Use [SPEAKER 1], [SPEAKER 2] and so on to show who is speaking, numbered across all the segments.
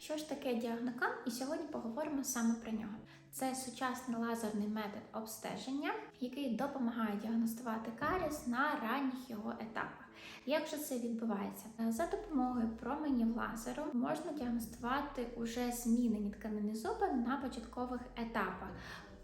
[SPEAKER 1] Що ж таке діагнокам? І сьогодні поговоримо саме про нього. Це сучасний лазерний метод обстеження, який допомагає діагностувати каріс на ранніх його етапах. Як же це відбувається? За допомогою променів лазеру можна діагностувати уже змінені тканини зуби на початкових етапах.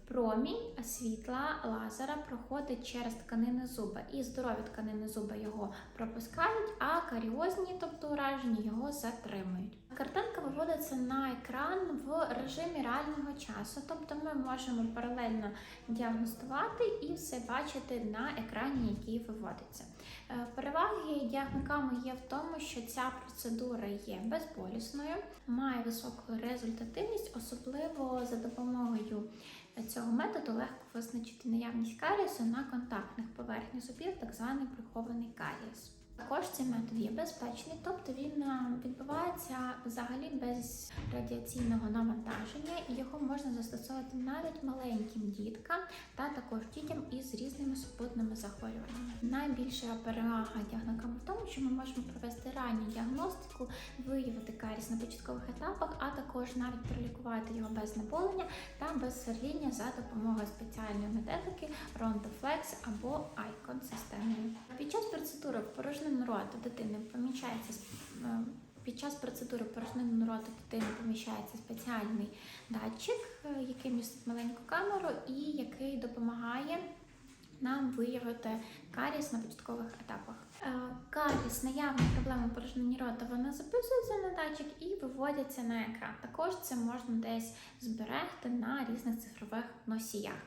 [SPEAKER 1] Промінь світла лазера проходить через тканини зуба, і здорові тканини зуба його пропускають, а каріозні, тобто уражені, його затримують. Картинка виводиться на екран в режимі реального часу, тобто ми можемо паралельно діагностувати і все бачити на екрані, який виводиться. Е, Переваги діагноками є в тому, що ця процедура є безболісною, має високу результативність, особливо за допомогою цього методу легко визначити наявність карієсу на контактних поверхнях зубів, так званий прихований карієс. Також цей метод є безпечний, тобто він е, відбувається взагалі без радіаційного навантаження, і його можна застосовувати навіть маленьким діткам та також дітям із різними супутними захворюваннями. Найбільша перевага діагнокам в тому, що ми можемо провести ранню діагностику, виявити каріс на початкових етапах, а також навіть пролікувати його без знеболення та без сверління за допомогою спеціальної методики Rondoflex або Icon системою. Під час процедури порожнину рота дитини помічається е, під час процедури порожнину рота дитини поміщається спеціальний датчик, е, який містить маленьку камеру і який допомагає нам виявити каріс на початкових етапах. Е, Каріс, наявні проблеми порожнини рота, вона записується на датчик і виводяться на екран. Також це можна десь зберегти на різних цифрових носіях.